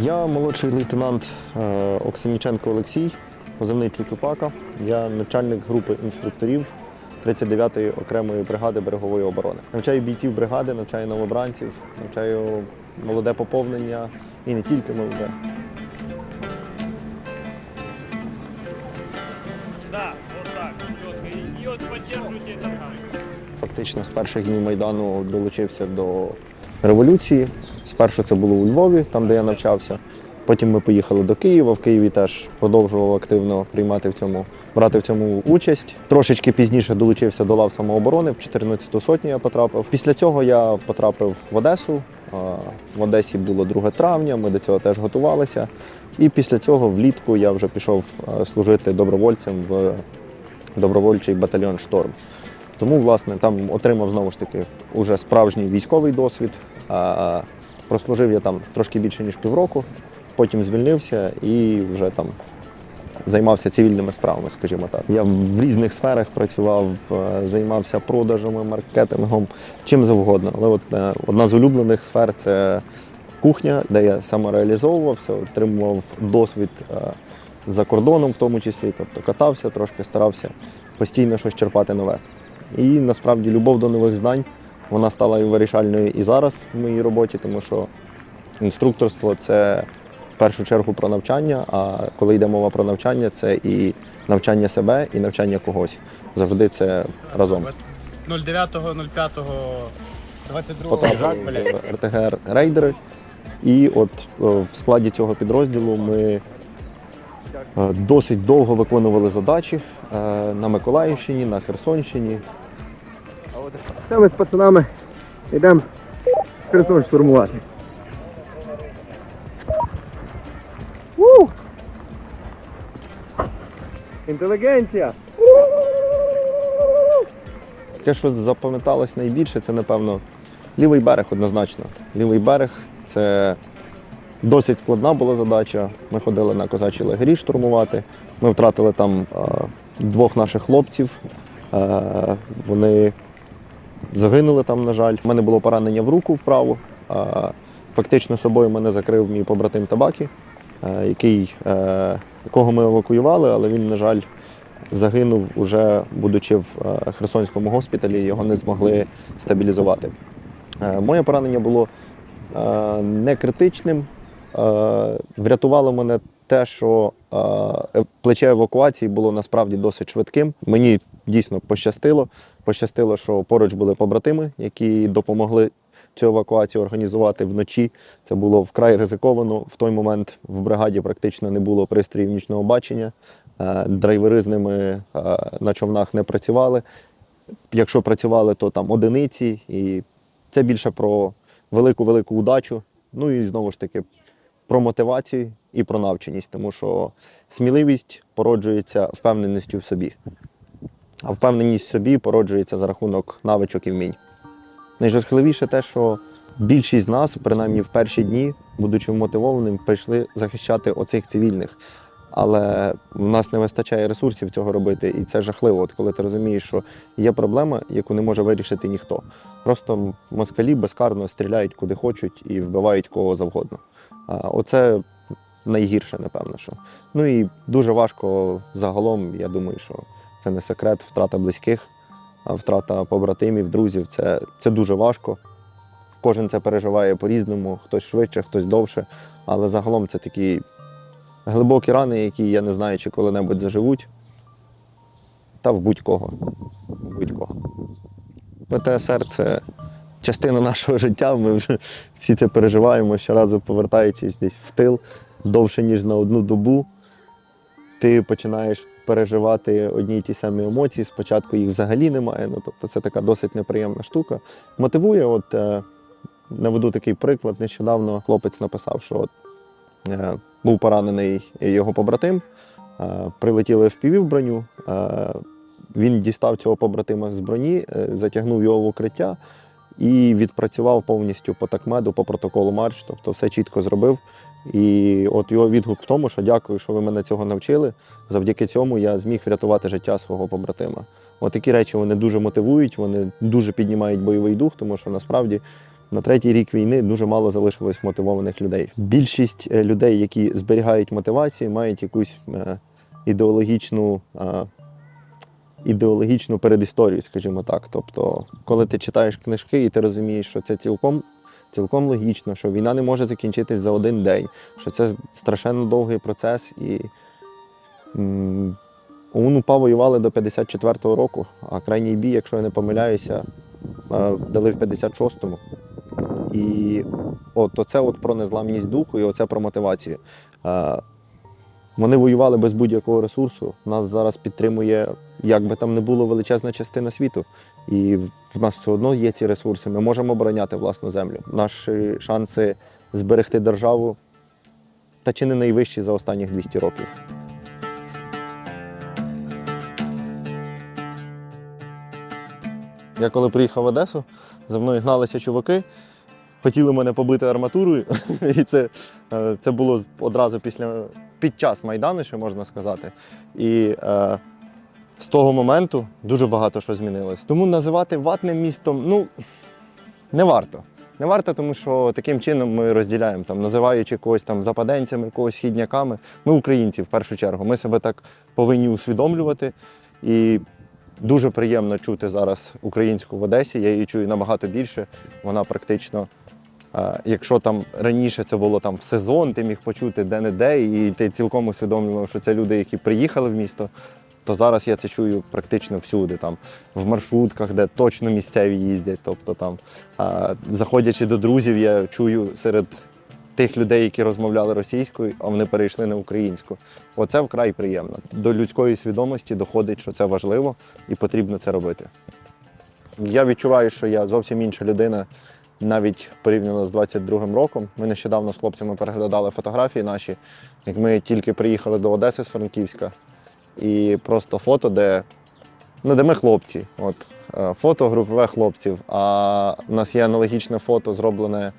Я молодший лейтенант е, Оксаніченко Олексій, позивний Чучупака. Я начальник групи інструкторів 39-ї окремої бригади берегової оборони. Навчаю бійців бригади, навчаю новобранців, навчаю молоде поповнення і не тільки молоде. Фактично з перших днів Майдану долучився до революції. Спершу це було у Львові, там де я навчався. Потім ми поїхали до Києва. В Києві теж продовжував активно приймати в цьому, брати в цьому участь. Трошечки пізніше долучився до лав самооборони, в 14-ту сотню я потрапив. Після цього я потрапив в Одесу. В Одесі було 2 травня, ми до цього теж готувалися. І після цього влітку я вже пішов е, служити добровольцем в добровольчий батальйон Шторм. Тому, власне, там отримав знову ж таки уже справжній військовий досвід. Прослужив я там трошки більше ніж півроку, потім звільнився і вже там займався цивільними справами, скажімо так. Я в різних сферах працював, е, займався продажами, маркетингом, чим завгодно. Але от е, одна з улюблених сфер це кухня, де я самореалізовувався, отримував досвід е, за кордоном, в тому числі, тобто катався, трошки старався постійно щось черпати нове. І насправді любов до нових знань вона стала вирішальною і зараз в моїй роботі, тому що інструкторство це в першу чергу про навчання. А коли йде мова про навчання, це і навчання себе, і навчання когось. Завжди це разом. 09.05.22 Потрапили в РТГР рейдери. І от в складі цього підрозділу ми досить довго виконували задачі е, на Миколаївщині, на Херсонщині. Та ми з пацанами йдемо Херсон штурмувати. Інтелігенція! Те, що запам'яталось найбільше, це, напевно, лівий берег однозначно. Лівий берег це досить складна була задача. Ми ходили на козачі лагері штурмувати. Ми втратили там е, двох наших хлопців. Е, вони загинули там, на жаль. У мене було поранення в руку вправу. Е, фактично собою мене закрив мій побратим Табакі, який, якого ми евакуювали, але він, на жаль, загинув уже будучи в Херсонському госпіталі, його не змогли стабілізувати. Моє поранення було не критичним. Е, Врятувало мене те, що е, плече евакуації було насправді досить швидким. Мені дійсно пощастило. Пощастило, що поруч були побратими, які допомогли цю евакуацію організувати вночі. Це було вкрай ризиковано. В той момент в бригаді практично не було пристроїв нічного бачення. Е, Драйвери з ними на човнах не працювали. Якщо працювали, то там одиниці, і це більше про велику-велику удачу. Ну і знову ж таки про мотивацію і про навченість, тому що сміливість породжується впевненістю в собі. А впевненість в собі породжується за рахунок навичок і вмінь. Найжахливіше те, що більшість з нас, принаймні в перші дні, будучи мотивованим, прийшли захищати оцих цивільних. Але в нас не вистачає ресурсів цього робити, і це жахливо, от коли ти розумієш, що є проблема, яку не може вирішити ніхто. Просто москалі безкарно стріляють куди хочуть і вбивають кого завгодно. Оце найгірше, напевно. Що. Ну і дуже важко загалом, я думаю, що це не секрет, втрата близьких, втрата побратимів, друзів це, це дуже важко. Кожен це переживає по-різному, хтось швидше, хтось довше. Але загалом це такі глибокі рани, які я не знаю, чи коли-небудь заживуть. Та в будь-кого. В будь-кого. ПТСР це частина нашого життя. Ми вже всі це переживаємо щоразу повертаючись десь в тил довше, ніж на одну добу. Ти починаєш переживати одні й ті самі емоції. Спочатку їх взагалі немає. Ну, тобто це така досить неприємна штука. Мотивує, от е, наведу такий приклад. Нещодавно хлопець написав, що от, е, був поранений його побратим, е, прилетіли в півів броню. Е, він дістав цього побратима з броні, е, затягнув його в укриття і відпрацював повністю по такмеду, по протоколу марш, тобто все чітко зробив. І от його відгук в тому, що дякую, що ви мене цього навчили. Завдяки цьому я зміг врятувати життя свого побратима. От такі речі вони дуже мотивують, вони дуже піднімають бойовий дух, тому що насправді На третій рік війни дуже мало залишилось мотивованих людей. Більшість е, людей, які зберігають мотивацію, мають якусь е, ідеологічну, е, ідеологічну передісторію, скажімо так. Тобто, коли ти читаєш книжки і ти розумієш, що це цілком, цілком логічно, що війна не може закінчитись за один день, що це страшенно довгий процес і. ОУН-УПА воювали до 54-го року, а крайній бій, якщо я не помиляюся, е, дали в 56-му. І от оце от про незламність духу і оце про мотивацію. Е, Вони воювали без будь-якого ресурсу. Нас зараз підтримує, як би там не було, величезна частина світу. І в нас все одно є ці ресурси. Ми можемо обороняти власну землю. Наші шанси зберегти державу та чи не найвищі за останніх 200 років. Я коли приїхав в Одесу, за мною гналися чуваки, хотіли мене побити арматурою. І це, е, це було одразу після, під час Майдану, ще можна сказати. І е, з того моменту дуже багато що змінилось. Тому називати ватним містом ну, не варто. Не варто, тому що таким чином ми розділяємо, там, називаючи когось там западенцями, когось східняками. Ми українці в першу чергу. Ми себе так повинні усвідомлювати. І Дуже приємно чути зараз українську в Одесі. Я її чую набагато більше. Вона практично, е, якщо там раніше це було там в сезон, ти міг почути де-не-де, і ти цілком усвідомлював, що це люди, які приїхали в місто, то зараз я це чую практично всюди, там в маршрутках, де точно місцеві їздять. Тобто там, е, заходячи до друзів, я чую серед тих людей, які розмовляли російською, а вони перейшли на українську. Оце вкрай приємно. До людської свідомості доходить, що це важливо і потрібно це робити. Я відчуваю, що я зовсім інша людина, навіть порівняно з 22-м роком. Ми нещодавно з хлопцями переглядали фотографії наші, як ми тільки приїхали до Одеси з Франківська. І просто фото, де, ну, де ми хлопці. От, е, фото групове хлопців. А в нас є аналогічне фото, зроблене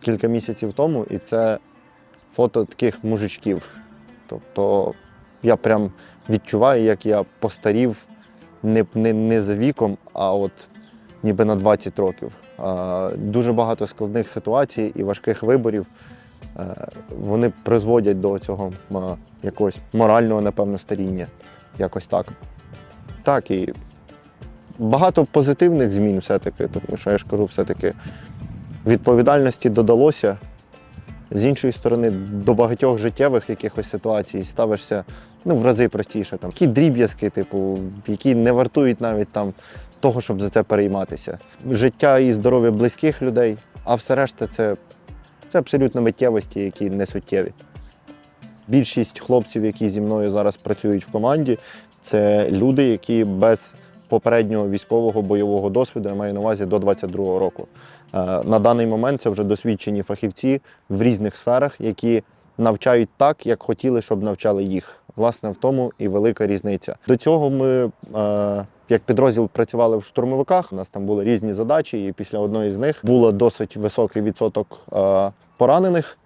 кілька місяців тому, і це фото таких мужичків. Тобто я прям відчуваю, як я постарів не, не, не за віком, а от ніби на 20 років. Дуже багато складних ситуацій і важких виборів. Е, Вони призводять до цього якогось морального, напевно, старіння. Якось так. Так, і багато позитивних змін все-таки, тому що я ж кажу, все-таки відповідальності додалося. З іншої сторони, до багатьох життєвих якихось ситуацій ставишся ну, в рази простіше. Там. Такі дріб'язки, типу, які не вартують навіть там того, щоб за це перейматися. Життя і здоров'я близьких людей, а все решта це, це абсолютно миттєвості, які не суттєві. Більшість хлопців, які зі мною зараз працюють в команді, це люди, які без попереднього військового бойового досвіду, я маю на увазі до 22-го року. Е, На даний момент це вже досвідчені фахівці в різних сферах, які навчають так, як хотіли, щоб навчали їх. Власне, в тому і велика різниця. До цього ми, е, як підрозділ, працювали в штурмовиках. У нас там були різні задачі, і після одної з них було досить високий відсоток е, поранених,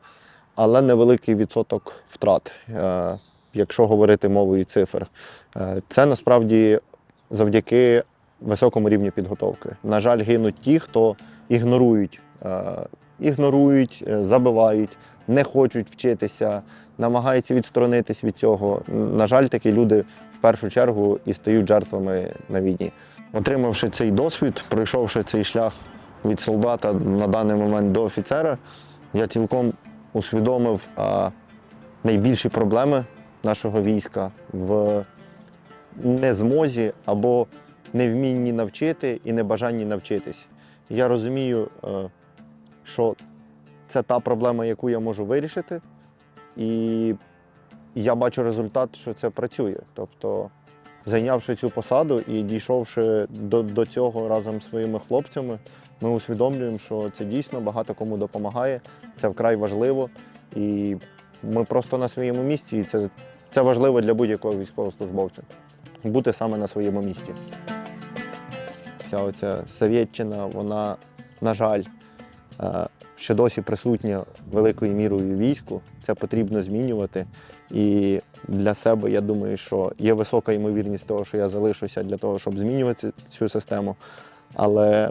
але невеликий відсоток втрат, е, якщо говорити мовою цифр. Е, Це насправді завдяки високому рівню підготовки. На жаль, гинуть ті, хто ігнорують, ігнорують, забивають, не хочуть вчитися, намагаються відсторонитись від цього. На жаль, такі люди першу чергу і стають жертвами на війні. Отримавши цей досвід, пройшовши цей шлях від солдата на даний момент до офіцера, я цілком усвідомив найбільші проблеми нашого війська в незмозі або невмінні навчити і небажанні навчитись. Я розумію, е, що це та проблема, яку я можу вирішити, і я бачу результат, що це працює. Тобто, зайнявши цю посаду і дійшовши до, до цього разом з своїми хлопцями, ми усвідомлюємо, що це дійсно багато кому допомагає, це вкрай важливо. І ми просто на своєму місці, і це, це важливо для будь-якого військовослужбовця бути саме на своєму місці. Вся оця Совєтчина, вона, на жаль, ще досі присутня великою мірою війську. Це потрібно змінювати. І для себе я думаю, що є висока ймовірність того, що я залишуся для того, щоб змінювати цю систему. Але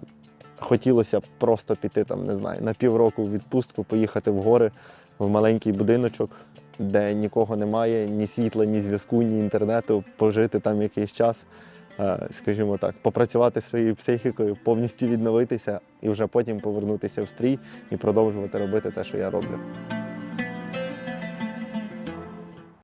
хотілося б просто піти там, не знаю, на півроку в відпустку, поїхати в гори в маленький будиночок, де нікого немає, ні світла, ні зв'язку, ні інтернету, пожити там якийсь час, скажімо так, попрацювати своєю психікою, повністю відновитися і вже потім повернутися в стрій і продовжувати робити те, що я роблю.